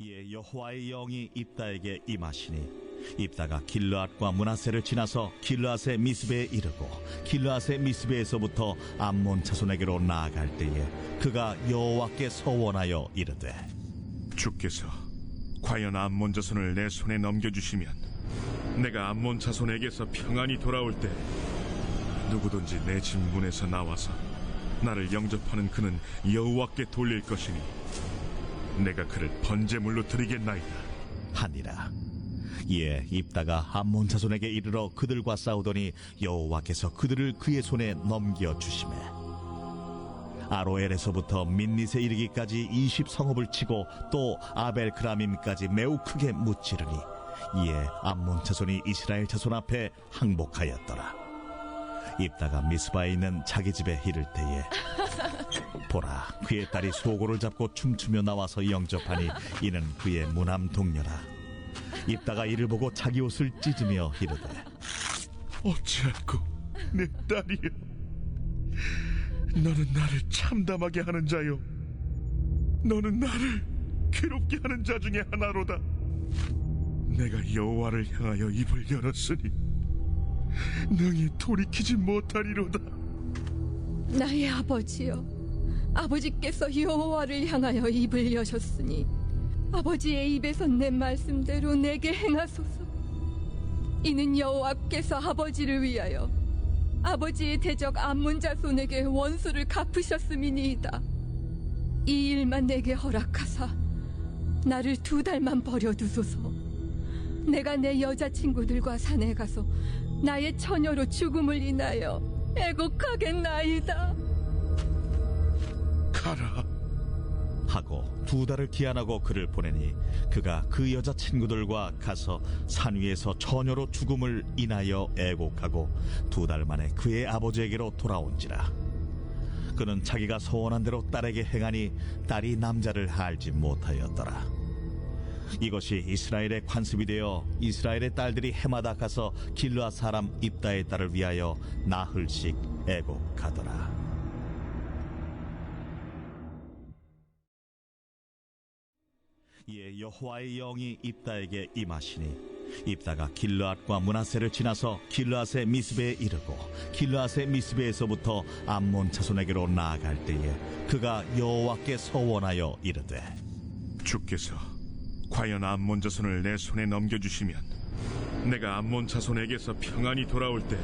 이에 여호와의 영이 입다에게 임하시니 입다가 길르앗과 문하세를 지나서 길르앗의 미스베에 이르고 길르앗의 미스베에서부터 암몬 자손에게로 나아갈 때에 그가 여호와께 서원하여 이르되 주께서 과연 암몬 자손을 내 손에 넘겨주시면 내가 암몬 자손에게서 평안히 돌아올 때 누구든지 내 집 문에서 나와서 나를 영접하는 그는 여호와께 돌릴 것이니 내가 그를 번제물로 드리겠나이다. 하니라 이에 입다가 암몬 자손에게 이르러 그들과 싸우더니 여호와께서 그들을 그의 손에 넘겨 주시매 아로엘에서부터 민닛에 이르기까지 20 성읍을 치고 또 아벨크라밈까지 매우 크게 무찌르니 이에 암몬 자손이 이스라엘 자손 앞에 항복하였더라 입다가 미스바에 있는 자기 집에 이를 때에. 보라 그의 딸이 소고를 잡고 춤추며 나와서 영접하니 이는 그의 무남 동료라. 입다가 이를 보고 자기 옷을 찢으며 이르되 어찌하고 내 딸이여. 너는 나를 참담하게 하는 자요. 너는 나를 괴롭게 하는 자 중에 하나로다. 내가 여호와를 향하여 입을 열었으니 능히 돌이키지 못하리로다. 나의 아버지여 아버지께서 여호와를 향하여 입을 여셨으니 아버지의 입에서 내 말씀대로 내게 행하소서. 이는 여호와께서 아버지를 위하여 아버지의 대적 암문 자손에게 원수를 갚으셨음이니이다. 이 일만 내게 허락하사 나를 두 달만 버려두소서. 내가 내 여자친구들과 산에 가서 나의 처녀로 죽음을 인하여 애곡하겠나이다. 가라. 하고 두 달을 기한하고 그를 보내니 그가 그 여자 친구들과 가서 산 위에서 처녀로 죽음을 인하여 애곡하고 두 달 만에 그의 아버지에게로 돌아온지라. 그는 자기가 소원한 대로 딸에게 행하니 딸이 남자를 알지 못하였더라 이것이 이스라엘의 관습이 되어 이스라엘의 딸들이 해마다 가서 길르아 사람 입다의 딸을 위하여 나흘씩 애곡하더라. 이에 여호와의 영이 입다에게 임하시니 입다가 길르앗과 문하세를 지나서 길르앗의 미스베에 이르고 길르앗의 미스베에서부터 암몬 자손에게로 나아갈 때에 그가 여호와께 서원하여 이르되 주께서 과연 암몬 자손을 내 손에 넘겨주시면 내가 암몬 자손에게서 평안히 돌아올 때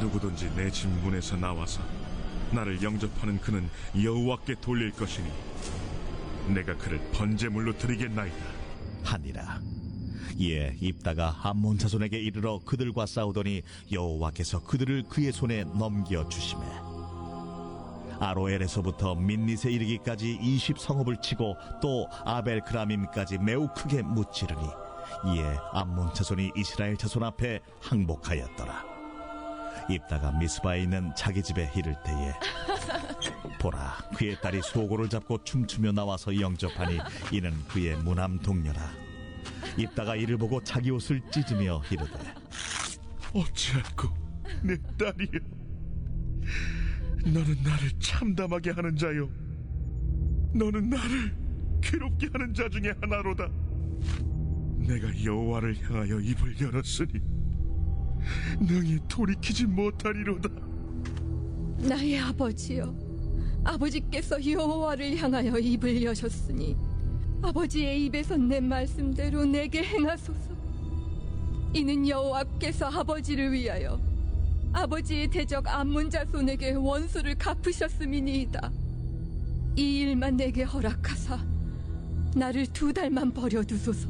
누구든지 내 집 문에서 나와서 나를 영접하는 그는 여호와께 돌릴 것이니 내가 그를 번제물로 드리겠나이다. 하니라 이에 입다가 암몬 자손에게 이르러 그들과 싸우더니 여호와께서 그들을 그의 손에 넘겨 주시매 아로엘에서부터 민닛에 이르기까지 20 성읍을 치고 또 아벨크라밈까지 매우 크게 무찌르니 이에 암몬 자손이 이스라엘 자손 앞에 항복하였더라. 입다가 미스바에 있는 자기 집에 이를 때에 보라 그의 딸이 소고를 잡고 춤추며 나와서 영접하니 이는 그의 무남 동료라. 입다가 이를 보고 자기 옷을 찢으며 이르되 어찌하고 내 딸이여 너는 나를 참담하게 하는 자요. 너는 나를 괴롭게 하는 자 중에 하나로다. 내가 여호와를 향하여 입을 열었으니 능히 돌이키지 못하리로다. 나의 아버지여 아버지께서 여호와를 향하여 입을 여셨으니 아버지의 입에서 내 말씀대로 내게 행하소서. 이는 여호와께서 아버지를 위하여 아버지의 대적 암문 자손에게 원수를 갚으셨음이니이다. 이 일만 내게 허락하사 나를 두 달만 버려두소서.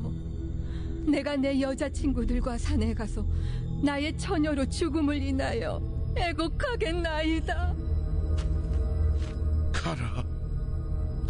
내가 내 여자친구들과 산에 가서 나의 처녀로 죽음을 인하여 애곡하겠나이다. 가라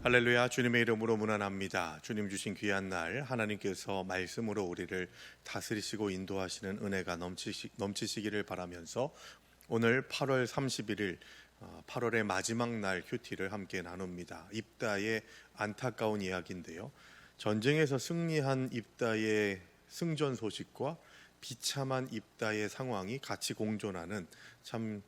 할렐루야 주님의 이름으로 문안합니다. 주님 주신 귀한 날 하나님께서 말씀으로 우리를 다스리시고 인도하시는 은혜가 넘치시, 넘치시기를 바라면서 오늘 8월 31일 8월의 마지막 날 큐티를 함께 나눕니다. 입다의 안타까운 이야기인데요. 전쟁에서 승리한 입다의 승전 소식과 비참한 입다의 상황이 같이 공존하는 참 음,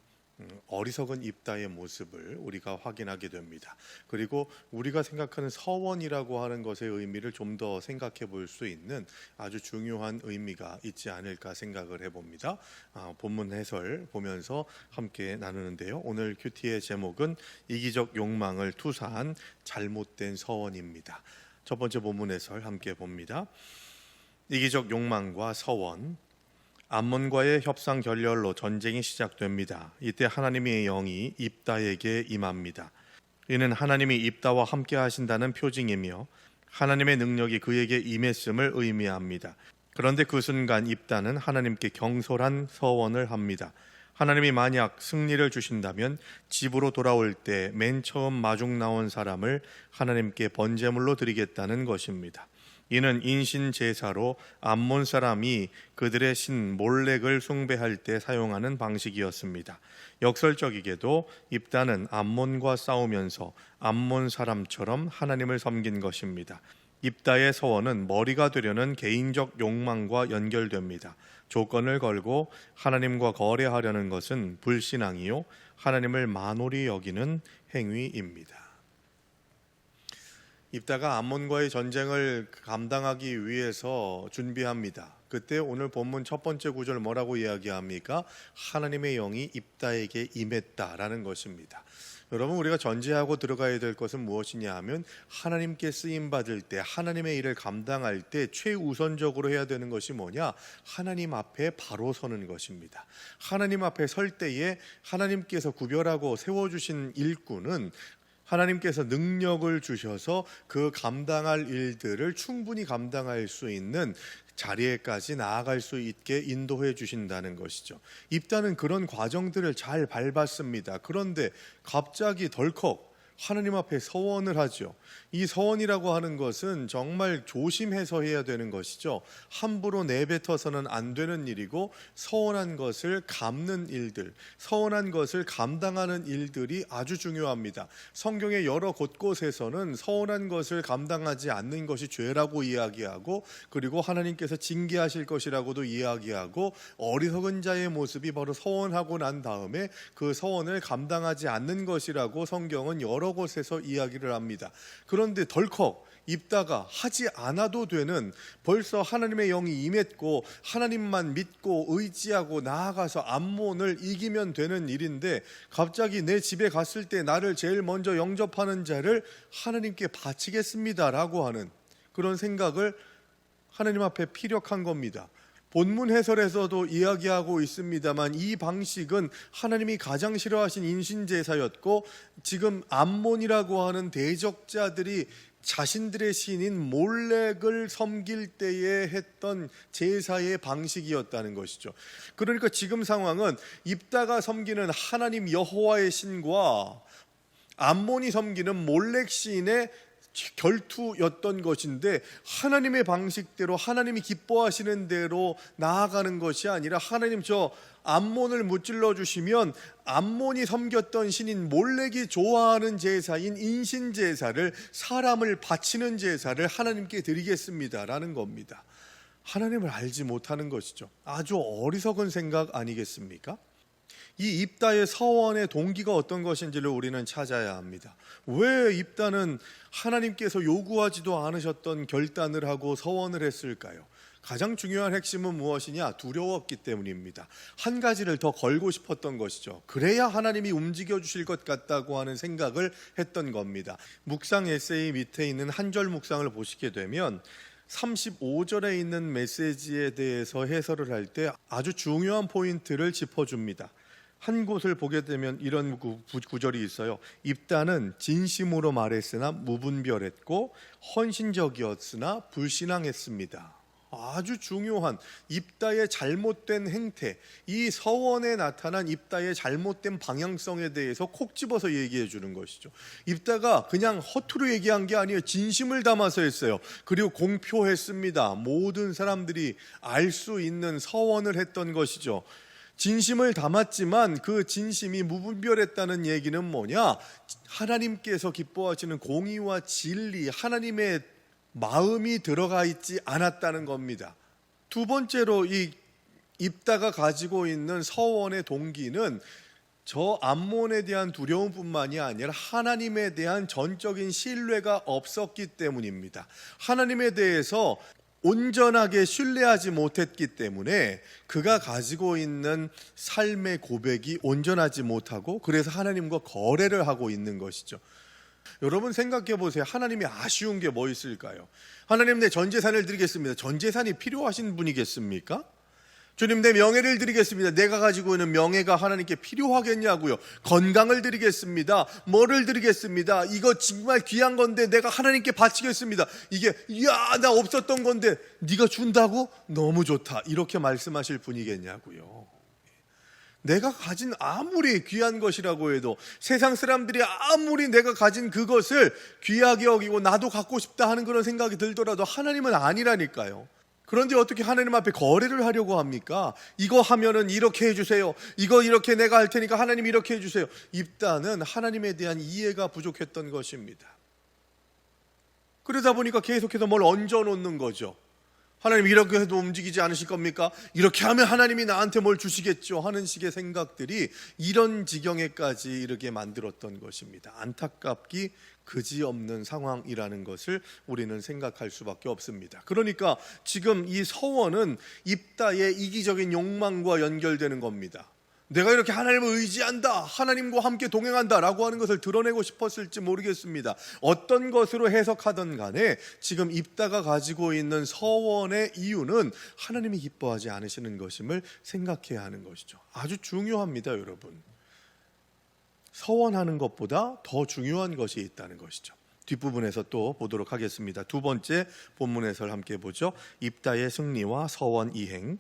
어리석은 입다의 모습을 우리가 확인하게 됩니다. 그리고 우리가 생각하는 서원이라고 하는 것의 의미를 좀 더 생각해 볼 수 있는 아주 중요한 의미가 있지 않을까 생각을 해봅니다. 아, 본문 해설 보면서 함께 나누는데요. 오늘 큐티의 제목은 이기적 욕망을 투사한 잘못된 서원입니다. 첫 번째 본문 해설 함께 봅니다. 이기적 욕망과 서원 암몬과의 협상 결렬로 전쟁이 시작됩니다. 이때 하나님의 영이 입다에게 임합니다. 이는 하나님이 입다와 함께 하신다는 표징이며 하나님의 능력이 그에게 임했음을 의미합니다. 그런데 그 순간 입다는 하나님께 경솔한 서원을 합니다. 하나님이 만약 승리를 주신다면 집으로 돌아올 때 맨 처음 마중 나온 사람을 하나님께 번제물로 드리겠다는 것입니다. 이는 인신 제사로 암몬 사람이 그들의 신 몰렉을 숭배할 때 사용하는 방식이었습니다. 역설적이게도 입다는 암몬과 싸우면서 암몬 사람처럼 하나님을 섬긴 것입니다. 입다의 서원은 머리가 되려는 개인적 욕망과 연결됩니다. 조건을 걸고 하나님과 거래하려는 것은 불신앙이요 하나님을 만홀히 여기는 행위입니다. 입다가 암몬과의 전쟁을 감당하기 위해서 준비합니다. 그때 오늘 본문 첫 번째 구절 뭐라고 이야기합니까? 하나님의 영이 입다에게 임했다라는 것입니다. 여러분 우리가 전제하고 들어가야 될 것은 무엇이냐 하면 하나님께 쓰임 받을 때 하나님의 일을 감당할 때 최우선적으로 해야 되는 것이 뭐냐? 하나님 앞에 바로 서는 것입니다. 하나님 앞에 설 때에 하나님께서 구별하고 세워 주신 일꾼은 하나님께서 능력을 주셔서 그 감당할 일들을 충분히 감당할 수 있는 자리에까지 나아갈 수 있게 인도해 주신다는 것이죠. 입다는 그런 과정들을 잘 밟았습니다. 그런데 갑자기 덜컥 하나님 앞에 서원을 하죠. 이 서원이라고 하는 것은 정말 조심해서 해야 되는 것이죠. 함부로 내뱉어서는 안 되는 일이고 서원한 것을 갚는 일들, 서원한 것을 감당하는 일들이 아주 중요합니다. 성경의 여러 곳곳에서는 서원한 것을 감당하지 않는 것이 죄라고 이야기하고 그리고 하나님께서 징계하실 것이라고도 이야기하고 어리석은 자의 모습이 바로 서원하고 난 다음에 그 서원을 감당하지 않는 것이라고 성경은 여러 곳에서 이야기를 합니다. 그런데 덜컥 입다가 하지 않아도 되는 벌써 하나님의 영이 임했고 하나님만 믿고 의지하고 나아가서 암몬을 이기면 되는 일인데 갑자기 내 집에 갔을 때 나를 제일 먼저 영접하는 자를 하나님께 바치겠습니다라고 하는 그런 생각을 하나님 앞에 피력한 겁니다. 본문 해설에서도 이야기하고 있습니다만 이 방식은 하나님이 가장 싫어하신 인신제사였고 지금 암몬이라고 하는 대적자들이 자신들의 신인 몰렉을 섬길 때에 했던 제사의 방식이었다는 것이죠. 그러니까 지금 상황은 입다가 섬기는 하나님 여호와의 신과 암몬이 섬기는 몰렉 신의 결투였던 것인데 하나님의 방식대로 하나님이 기뻐하시는 대로 나아가는 것이 아니라 하나님 저 암몬을 무찔러 주시면 암몬이 섬겼던 신인 몰렉이 좋아하는 제사인 인신 제사를 사람을 바치는 제사를 하나님께 드리겠습니다라는 겁니다. 하나님을 알지 못하는 것이죠. 아주 어리석은 생각 아니겠습니까? 이 입다의 서원의 동기가 어떤 것인지를 우리는 찾아야 합니다. 왜 입다는 하나님께서 요구하지도 않으셨던 결단을 하고 서원을 했을까요? 가장 중요한 핵심은 무엇이냐? 두려웠기 때문입니다. 한 가지를 더 걸고 싶었던 것이죠. 그래야 하나님이 움직여 주실 것 같다고 하는 생각을 했던 겁니다. 묵상 에세이 밑에 있는 한 절 묵상을 보시게 되면 35절에 있는 메시지에 대해서 해설을 할 때 아주 중요한 포인트를 짚어줍니다. 한 곳을 보게 되면 이런 구, 구절이 있어요. 입다는 진심으로 말했으나 무분별했고 헌신적이었으나 불신앙했습니다. 아주 중요한 입다의 잘못된 행태, 이 서원에 나타난 입다의 잘못된 방향성에 대해서 콕 집어서 얘기해 주는 것이죠. 입다가 그냥 허투루 얘기한 게 아니에요. 진심을 담아서 했어요. 그리고 공표했습니다. 모든 사람들이 알 수 있는 서원을 했던 것이죠. 진심을 담았지만 그 진심이 무분별했다는 얘기는 뭐냐? 하나님께서 기뻐하시는 공의와 진리, 하나님의 마음이 들어가 있지 않았다는 겁니다. 두 번째로 이 입다가 가지고 있는 서원의 동기는 저 암몬에 대한 두려움뿐만이 아니라 하나님에 대한 전적인 신뢰가 없었기 때문입니다. 하나님에 대해서 온전하게 신뢰하지 못했기 때문에 그가 가지고 있는 삶의 고백이 온전하지 못하고 그래서 하나님과 거래를 하고 있는 것이죠. 여러분 생각해 보세요. 하나님이 아쉬운 게 뭐 있을까요? 하나님 내 전 재산을 드리겠습니다. 전 재산이 필요하신 분이겠습니까? 주님 내 명예를 드리겠습니다. 내가 가지고 있는 명예가 하나님께 필요하겠냐고요. 건강을 드리겠습니다. 뭐를 드리겠습니다. 이거 정말 귀한 건데 내가 하나님께 바치겠습니다. 이게 야, 나 없었던 건데 네가 준다고 너무 좋다. 이렇게 말씀하실 분이겠냐고요. 내가 가진 아무리 귀한 것이라고 해도 세상 사람들이 아무리 내가 가진 그것을 귀하게 여기고 나도 갖고 싶다 하는 그런 생각이 들더라도 하나님은 아니라니까요. 그런데 어떻게 하나님 앞에 거래를 하려고 합니까? 이거 하면은 이렇게 해주세요. 이거 이렇게 내가 할 테니까 하나님 이렇게 해주세요. 입다는 하나님에 대한 이해가 부족했던 것입니다. 그러다 보니까 계속해서 뭘 얹어 놓는 거죠. 하나님 이렇게 해도 움직이지 않으실 겁니까? 이렇게 하면 하나님이 나한테 뭘 주시겠죠 하는 식의 생각들이 이런 지경에까지 이르게 만들었던 것입니다. 안타깝기 그지없는 상황이라는 것을 우리는 생각할 수밖에 없습니다. 그러니까 지금 이 서원은 입다의 이기적인 욕망과 연결되는 겁니다. 내가 이렇게 하나님을 의지한다, 하나님과 함께 동행한다라고 하는 것을 드러내고 싶었을지 모르겠습니다. 어떤 것으로 해석하던 간에 지금 입다가 가지고 있는 서원의 이유는 하나님이 기뻐하지 않으시는 것임을 생각해야 하는 것이죠. 아주 중요합니다, 여러분. 서원하는 것보다 더 중요한 것이 있다는 것이죠. 뒷부분에서 또 보도록 하겠습니다. 두 번째 본문에서 함께 보죠. 입다의 승리와 서원 이행.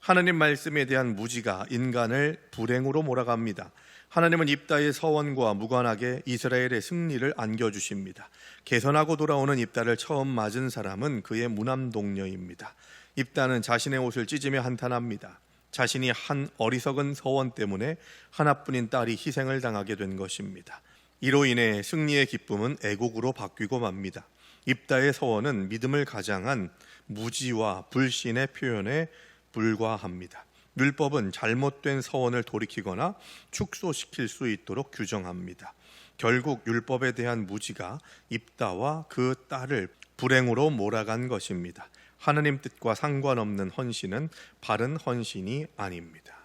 하나님 말씀에 대한 무지가 인간을 불행으로 몰아갑니다. 하나님은 입다의 서원과 무관하게 이스라엘의 승리를 안겨주십니다. 개선하고 돌아오는 입다를 처음 맞은 사람은 그의 무남 동료입니다. 입다는 자신의 옷을 찢으며 한탄합니다. 자신이 한 어리석은 서원 때문에 하나뿐인 딸이 희생을 당하게 된 것입니다. 이로 인해 승리의 기쁨은 애곡으로 바뀌고 맙니다. 입다의 서원은 믿음을 가장한 무지와 불신의 표현에 불과합니다. 율법은 잘못된 서원을 돌이키거나 축소시킬 수 있도록 규정합니다. 결국 율법에 대한 무지가 입다와 그 딸을 불행으로 몰아간 것입니다. 하나님 뜻과 상관없는 헌신은 바른 헌신이 아닙니다.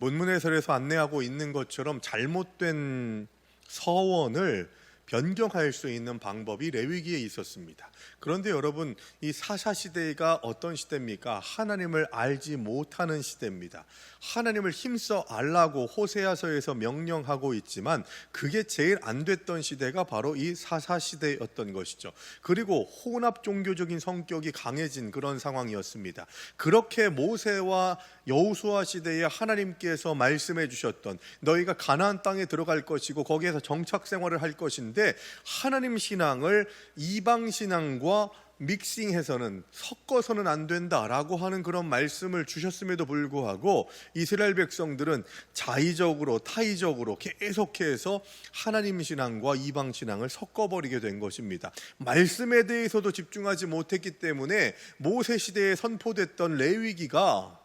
본문 해설에서 안내하고 있는 것처럼 잘못된 서원을 변경할 수 있는 방법이 레위기에 있었습니다. 그런데 여러분 이 사사 시대가 어떤 시대입니까? 하나님을 알지 못하는 시대입니다. 하나님을 힘써 알라고 호세아서에서 명령하고 있지만 그게 제일 안 됐던 시대가 바로 이 사사 시대였던 것이죠. 그리고 혼합 종교적인 성격이 강해진 그런 상황이었습니다. 그렇게 모세와 여호수아 시대에 하나님께서 말씀해 주셨던 너희가 가나안 땅에 들어갈 것이고 거기에서 정착 생활을 할 것인데 하나님 신앙을 이방 신앙과 믹싱해서는 섞어서는 안 된다라고 하는 그런 말씀을 주셨음에도 불구하고 이스라엘 백성들은 자의적으로 타의적으로 계속해서 하나님 신앙과 이방 신앙을 섞어버리게 된 것입니다. 말씀에 대해서도 집중하지 못했기 때문에 모세 시대에 선포됐던 레위기가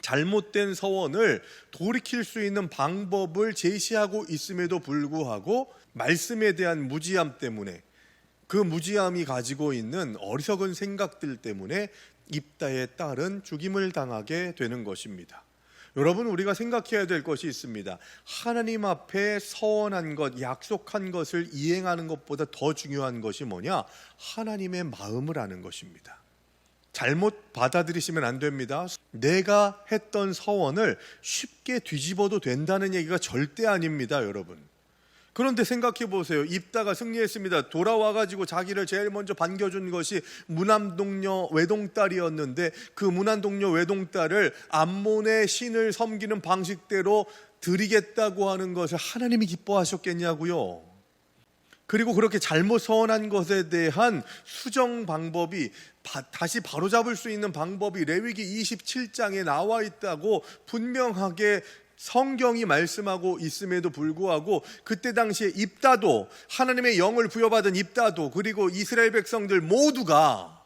잘못된 서원을 돌이킬 수 있는 방법을 제시하고 있음에도 불구하고 말씀에 대한 무지함 때문에 그 무지함이 가지고 있는 어리석은 생각들 때문에 입다의 딸은 죽임을 당하게 되는 것입니다. 여러분 우리가 생각해야 될 것이 있습니다. 하나님 앞에 서원한 것, 약속한 것을 이행하는 것보다 더 중요한 것이 뭐냐? 하나님의 마음을 아는 것입니다. 잘못 받아들이시면 안 됩니다. 내가 했던 서원을 쉽게 뒤집어도 된다는 얘기가 절대 아닙니다, 여러분. 그런데 생각해 보세요. 입다가 승리했습니다. 돌아와 가지고 자기를 제일 먼저 반겨준 것이 무남동녀 외동딸이었는데 그 무남동녀 외동딸을 암몬의 신을 섬기는 방식대로 드리겠다고 하는 것을 하나님이 기뻐하셨겠냐고요. 그리고 그렇게 잘못 서원한 것에 대한 수정 방법이 바- 다시 바로잡을 수 있는 방법이 레위기 27장에 나와 있다고 분명하게 성경이 말씀하고 있음에도 불구하고 그때 당시에 입다도 하나님의 영을 부여받은 입다도 그리고 이스라엘 백성들 모두가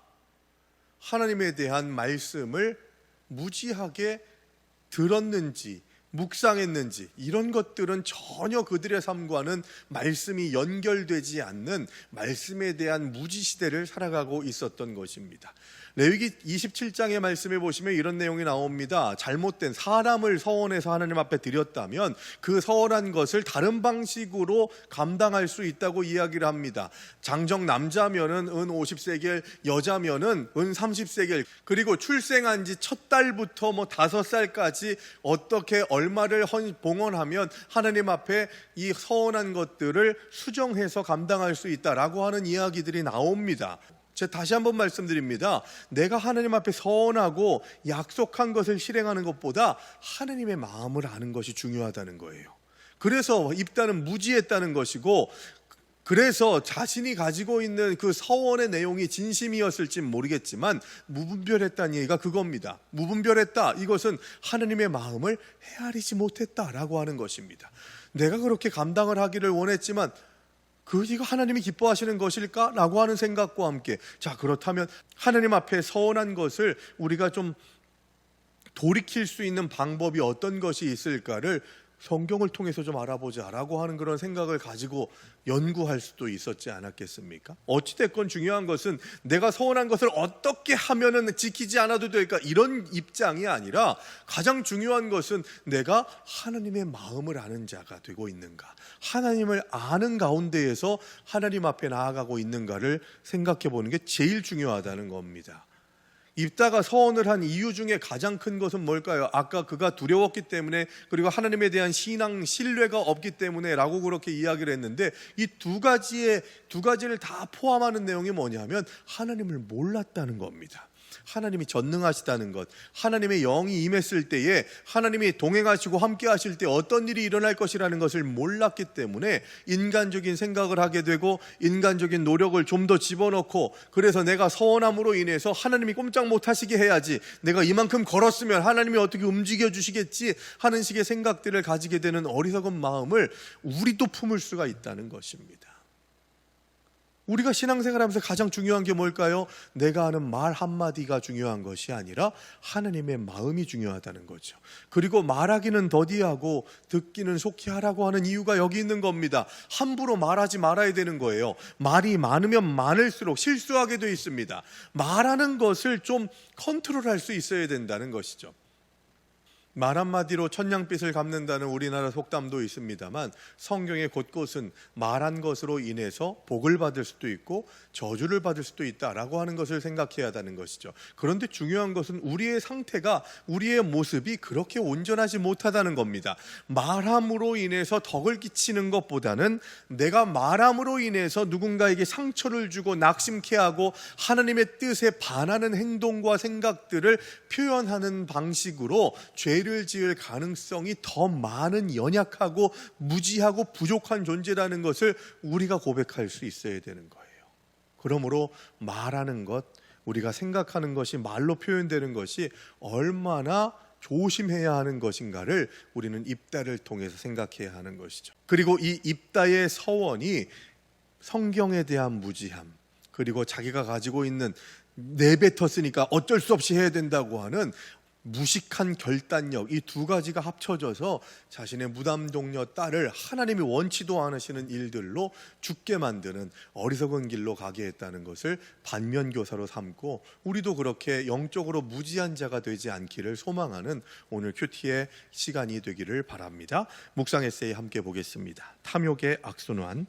하나님에 대한 말씀을 무지하게 들었는지 묵상했는지 이런 것들은 전혀 그들의 삶과는 말씀이 연결되지 않는 말씀에 대한 무지 시대를 살아가고 있었던 것입니다. 레위기 27장의 말씀에 보시면 이런 내용이 나옵니다. 잘못된 사람을 서원해서 하나님 앞에 드렸다면 그 서원한 것을 다른 방식으로 감당할 수 있다고 이야기를 합니다. 장정 남자면은 은 50세겔, 여자면은 은 30세겔, 그리고 출생한 지 첫 달부터 뭐 다섯 살까지 어떻게 얼마를 헌- 봉헌하면 하나님 앞에 이 서원한 것들을 수정해서 감당할 수 있다라고 하는 이야기들이 나옵니다. 제가 다시 한번 말씀드립니다. 내가 하나님 앞에 서원하고 약속한 것을 실행하는 것보다 하나님의 마음을 아는 것이 중요하다는 거예요. 그래서 입다는 무지했다는 것이고 그래서 자신이 가지고 있는 그 서원의 내용이 진심이었을지 모르겠지만 무분별했다는 얘기가 그겁니다. 무분별했다. 이것은 하나님의 마음을 헤아리지 못했다라고 하는 것입니다. 내가 그렇게 감당을 하기를 원했지만 그 이거 하나님이 기뻐하시는 것일까라고 하는 생각과 함께 자 그렇다면 하나님 앞에 서원한 것을 우리가 좀 돌이킬 수 있는 방법이 어떤 것이 있을까를 성경을 통해서 좀 알아보자라고 하는 그런 생각을 가지고 연구할 수도 있었지 않았겠습니까? 어찌됐건 중요한 것은 내가 서원한 것을 어떻게 하면은 지키지 않아도 될까 이런 입장이 아니라 가장 중요한 것은 내가 하나님의 마음을 아는 자가 되고 있는가 하나님을 아는 가운데에서 하나님 앞에 나아가고 있는가를 생각해 보는 게 제일 중요하다는 겁니다. 입다가 서원을 한 이유 중에 가장 큰 것은 뭘까요? 아까 그가 두려웠기 때문에 그리고 하나님에 대한 신앙 신뢰가 없기 때문에라고 그렇게 이야기를 했는데 이 두 가지의 두 가지를 다 포함하는 내용이 뭐냐면 하나님을 몰랐다는 겁니다. 하나님이 전능하시다는 것, 하나님의 영이 임했을 때에 하나님이 동행하시고 함께 하실 때 어떤 일이 일어날 것이라는 것을 몰랐기 때문에 인간적인 생각을 하게 되고 인간적인 노력을 좀 더 집어넣고 그래서 내가 서원함으로 인해서 하나님이 꼼짝 못 하시게 해야지 내가 이만큼 걸었으면 하나님이 어떻게 움직여 주시겠지 하는 식의 생각들을 가지게 되는 어리석은 마음을 우리도 품을 수가 있다는 것입니다. 우리가 신앙생활하면서 가장 중요한 게 뭘까요? 내가 하는 말 한마디가 중요한 것이 아니라 하나님의 마음이 중요하다는 거죠. 그리고 말하기는 더디하고 듣기는 속히 하라고 하는 이유가 여기 있는 겁니다. 함부로 말하지 말아야 되는 거예요. 말이 많으면 많을수록 실수하게 돼 있습니다. 말하는 것을 좀 컨트롤할 수 있어야 된다는 것이죠. 말 한마디로 천냥빛을 갚는다는 우리나라 속담도 있습니다만 성경의 곳곳은 말한 것으로 인해서 복을 받을 수도 있고 저주를 받을 수도 있다라고 하는 것을 생각해야 한다는 것이죠. 그런데 중요한 것은 우리의 상태가 우리의 모습이 그렇게 온전하지 못하다는 겁니다. 말함으로 인해서 덕을 끼치는 것보다는 내가 말함으로 인해서 누군가에게 상처를 주고 낙심케 하고 하나님의 뜻에 반하는 행동과 생각들을 표현하는 방식으로 죄를 지을 가능성이 더 많은 연약하고 무지하고 부족한 존재라는 것을 우리가 고백할 수 있어야 되는 거예요. 그러므로 말하는 것, 우리가 생각하는 것이 말로 표현되는 것이 얼마나 조심해야 하는 것인가를 우리는 입다를 통해서 생각해야 하는 것이죠. 그리고 이 입다의 서원이 성경에 대한 무지함, 그리고 자기가 가지고 있는 내뱉었으니까 어쩔 수 없이 해야 된다고 하는 무식한 결단력 이 두 가지가 합쳐져서 자신의 무담동녀 딸을 하나님이 원치도 않으시는 일들로 죽게 만드는 어리석은 길로 가게 했다는 것을 반면 교사로 삼고 우리도 그렇게 영적으로 무지한 자가 되지 않기를 소망하는 오늘 큐티의 시간이 되기를 바랍니다. 묵상 에세이 함께 보겠습니다. 탐욕의 악순환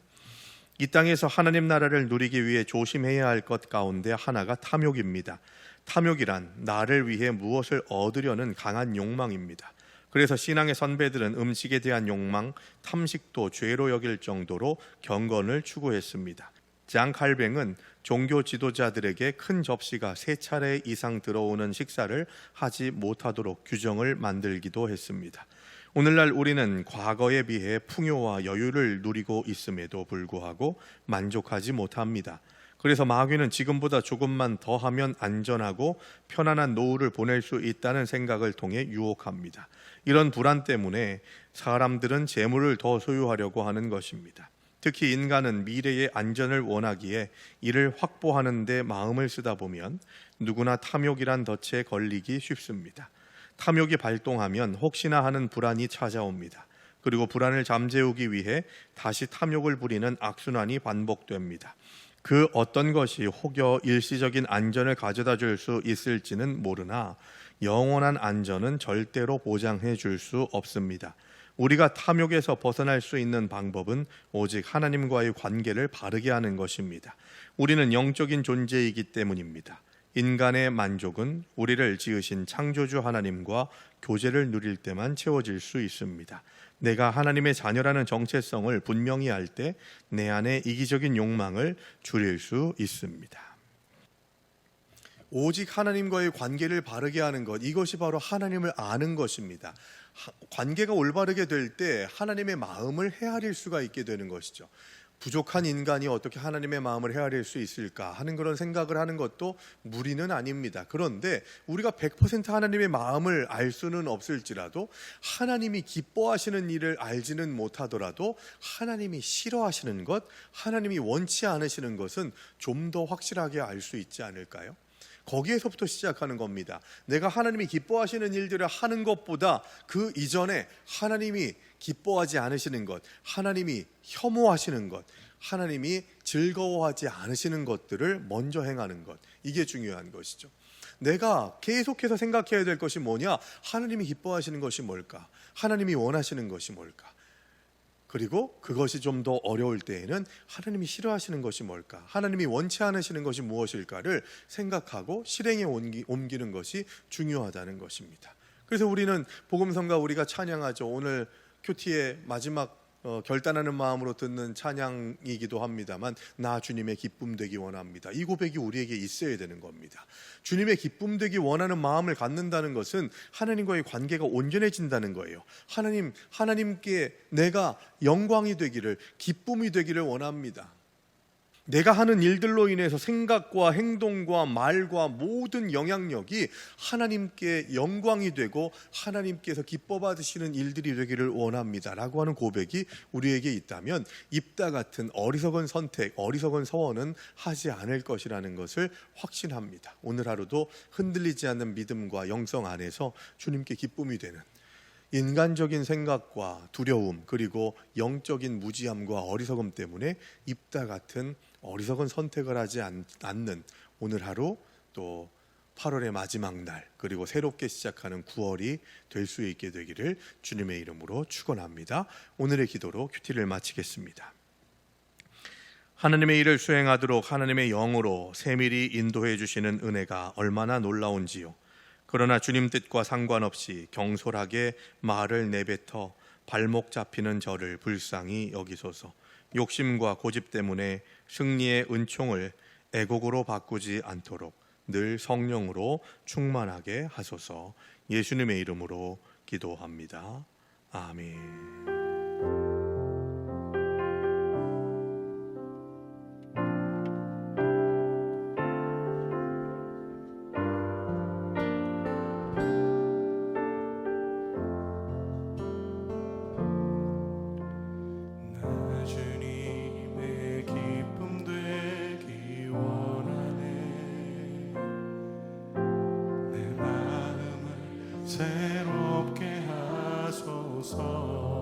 이 땅에서 하나님 나라를 누리기 위해 조심해야 할 것 가운데 하나가 탐욕입니다. 탐욕이란 나를 위해 무엇을 얻으려는 강한 욕망입니다. 그래서 신앙의 선배들은 음식에 대한 욕망, 탐식도 죄로 여길 정도로 경건을 추구했습니다. 장 칼뱅은 종교 지도자들에게 큰 접시가 세 차례 이상 들어오는 식사를 하지 못하도록 규정을 만들기도 했습니다. 오늘날 우리는 과거에 비해 풍요와 여유를 누리고 있음에도 불구하고 만족하지 못합니다. 그래서 마귀는 지금보다 조금만 더 하면 안전하고 편안한 노후를 보낼 수 있다는 생각을 통해 유혹합니다. 이런 불안 때문에 사람들은 재물을 더 소유하려고 하는 것입니다. 특히 인간은 미래의 안전을 원하기에 이를 확보하는 데 마음을 쓰다 보면 누구나 탐욕이란 덫에 걸리기 쉽습니다. 탐욕이 발동하면 혹시나 하는 불안이 찾아옵니다. 그리고 불안을 잠재우기 위해 다시 탐욕을 부리는 악순환이 반복됩니다. 그 어떤 것이 혹여 일시적인 안전을 가져다 줄 수 있을지는 모르나 영원한 안전은 절대로 보장해 줄 수 없습니다. 우리가 탐욕에서 벗어날 수 있는 방법은 오직 하나님과의 관계를 바르게 하는 것입니다. 우리는 영적인 존재이기 때문입니다. 인간의 만족은 우리를 지으신 창조주 하나님과 교제를 누릴 때만 채워질 수 있습니다. 내가 하나님의 자녀라는 정체성을 분명히 할 때 내 안에 이기적인 욕망을 줄일 수 있습니다. 오직 하나님과의 관계를 바르게 하는 것 이것이 바로 하나님을 아는 것입니다. 하- 관계가 올바르게 될 때 하나님의 마음을 헤아릴 수가 있게 되는 것이죠. 부족한 인간이 어떻게 하나님의 마음을 헤아릴 수 있을까 하는 그런 생각을 하는 것도 무리는 아닙니다. 그런데 우리가 100% 하나님의 마음을 알 수는 없을지라도 하나님이 기뻐하시는 일을 알지는 못하더라도 하나님이 싫어하시는 것, 하나님이 원치 않으시는 것은 좀 더 확실하게 알 수 있지 않을까요? 거기에서부터 시작하는 겁니다. 내가 하나님이 기뻐하시는 일들을 하는 것보다 그 이전에 하나님이 기뻐하지 않으시는 것, 하나님이 혐오하시는 것, 하나님이 즐거워하지 않으시는 것들을 먼저 행하는 것. 이게 중요한 것이죠. 내가 계속해서 생각해야 될 것이 뭐냐? 하나님이 기뻐하시는 것이 뭘까? 하나님이 원하시는 것이 뭘까? 그리고 그것이 좀 더 어려울 때에는 하나님이 싫어하시는 것이 뭘까? 하나님이 원치 않으시는 것이 무엇일까를 생각하고 실행에 옮기, 옮기는 것이 중요하다는 것입니다. 그래서 우리는 복음성가 우리가 찬양하죠. 오늘 큐티의 마지막 어, 결단하는 마음으로 듣는 찬양이기도 합니다만 나 주님의 기쁨 되기 원합니다. 이 고백이 우리에게 있어야 되는 겁니다. 주님의 기쁨 되기 원하는 마음을 갖는다는 것은 하나님과의 관계가 온전해진다는 거예요. 하나님 하나님께 내가 영광이 되기를 기쁨이 되기를 원합니다. 내가 하는 일들로 인해서 생각과 행동과 말과 모든 영향력이 하나님께 영광이 되고 하나님께서 기뻐 받으시는 일들이 되기를 원합니다라고 하는 고백이 우리에게 있다면 입다 같은 어리석은 선택, 어리석은 서원은 하지 않을 것이라는 것을 확신합니다. 오늘 하루도 흔들리지 않는 믿음과 영성 안에서 주님께 기쁨이 되는 인간적인 생각과 두려움 그리고 영적인 무지함과 어리석음 때문에 입다 같은 어리석은 선택을 하지 않- 않는 오늘 하루 또 8월의 마지막 날 그리고 새롭게 시작하는 9월이 될 수 있게 되기를 주님의 이름으로 축원합니다. 오늘의 기도로 큐티를 마치겠습니다. 하나님의 일을 수행하도록 하나님의 영으로 세밀히 인도해 주시는 은혜가 얼마나 놀라운지요. 그러나 주님 뜻과 상관없이 경솔하게 말을 내뱉어 발목 잡히는 저를 불쌍히 여기소서. 욕심과 고집 때문에 승리의 은총을 애곡으로 바꾸지 않도록 늘 성령으로 충만하게 하소서. 예수님의 이름으로 기도합니다. 아멘. 새롭게 하소서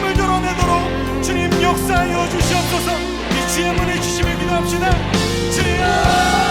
힘을 드러내도록 주님 역사하여 주시옵소서. 이 주의 문에 주심을 기도합시다. 주여!